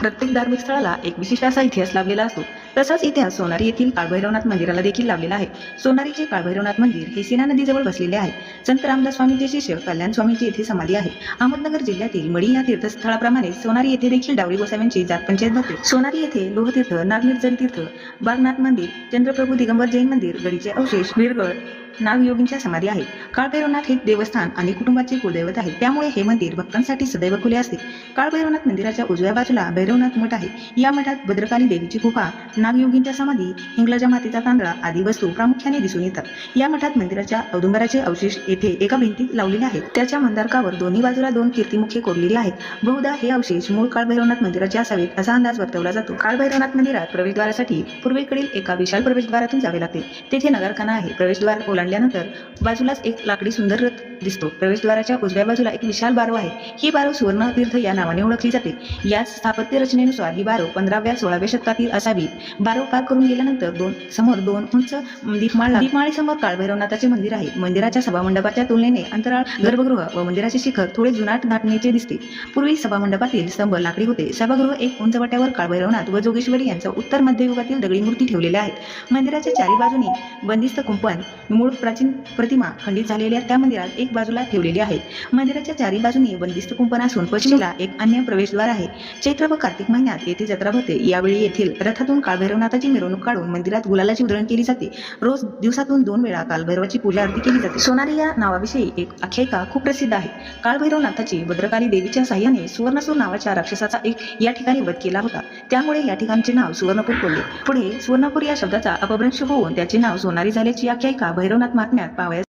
प्रत्येक धार्मिक स्थळाला एक विशिष्ट असा इतिहास लाभलेला असतो. तसाच इतिहास सोनारी येथील काळभैरवनाथ मंदिराला देखील लाभलेला आहे. सोनारीचे काळभैरवनाथ मंदिर हे सीना नदीजवळ बसलेले आहे. संत रामदास स्वामींचे शिष्य कल्याण स्वामीची येथे समाधी आहे. अहमदनगर जिल्ह्यातील मडी या तीर्थस्थळाप्रमाणे सोनारी येथे देखील डावळी गोसाव्यांची जात पंचायत भरते. सोनारी येथे लोहतीर्थ नागनिर्जन तीर्थ बागनाथ मंदिर चंद्रप्रभू दिगंबर जैन मंदिर गडीचे अवशेष वीरगड नागयोगींच्या समाधी आहेत काळभैरवनाथ हे देवस्थान आणि कुटुंबाचे कुलदैवत आहे. त्यामुळे हे मंदिर भक्तांसाठी सदैव खुले असते. काळभैरवनाथ मंदिराच्या उजव्या बाजूला भैरवनाथ मठ आहे. या मठात भद्रकाली देवीची गुफा नागयोगींच्या समाधी हिंगलाच्या मातीचा कांदळा आदी वस्तू प्रामुख्याने दिसून येतात. या मठात मंदिराच्या औदुंबराचे अवशेष येथे एका भिंतीत लावलेले आहेत. त्याच्या मंदारकावर दोन्ही बाजूला दोन कीर्तिमुखे कोरलेली आहेत. बहुधा हे अवशेष मूळ काळभैरवनाथ मंदिराचे असावेत असा अंदाज वर्तवला जातो. काळभैरवनाथ मंदिरात प्रवेशद्वारासाठी पूर्वेकडील एका विशाल प्रवेशद्वारातून जावे लागते. तेथे नगरखाना आहे. प्रवेशद्वार ओलांडल्यानंतर बाजूलाच एक लाकडी सुंदर रथ दिसतो. प्रवेशद्वाराच्या उजव्या बाजूला एक विशाल बारव आहे. ही बारव सुवर्ण तीर्थ या नावाने ओळखली जाते. याच स्थापत्य रचनेनुसार ही बारव पंधराव्या सोळाव्या शतकातील असावी. बारव पार करून गेल्यानंतर दोन समोर दोन उंच दीपमाळ समोर काळभैरवनाथाचे मंदिर आहे. मंदिराच्या सभामंडपाच्या तुलनेने अंतराळ गर्भगृह व मंदिराचे शिखर थोडे जुनाट धाटणीचे दिसते. पूर्वी सभामंडपातील स्तंभ लाकडी होते. सभागृह एक उंच वाट्यावर काळभैरवनाथ व जोगेश्वरी यांचा उत्तर मध्ययुगातील दगडी मूर्ती ठेवलेल्या आहेत. मंदिराच्या चारी बाजूनी बंदिस्त कुंपण मूळ प्राचीन प्रतिमा खंडित झालेल्या त्या मंदिरात एक बाजूला ठेवलेली आहे मंदिराच्या चारी बाजूनी बंदिस्त कुंपण असून पश्चिमेला एक अन्य प्रवेशद्वार आहे. चैत्र व कार्तिक महिन्यात येथे जत्रा भरते. यावेळी येथील रथातून काळभैरवनाथाची मिरवणूक काढून मंदिरात गुलालाची उधळण केली जाते. रोज दिवसातून दोन वेळा कालभैरवाची पूजा आरती केली जाते. सोनारी या नावाविषयी एक आख्यायिका खूप प्रसिद्ध आहे. काळभैरवनाथाची भद्रकाली देवीच्या साह्याने सुवर्णसूर नावाच्या राक्षसाचा एक या ठिकाणी वध केला होता. त्यामुळे या ठिकाणचे नाव सुवर्णपूर पडले. पुढे सुवर्णपूर या शब्दाचा अपभ्रंश होऊन त्याचे नाव सोनारी झाल्याची आख्यायिका भैरवनाथ महात्म्यात पावयास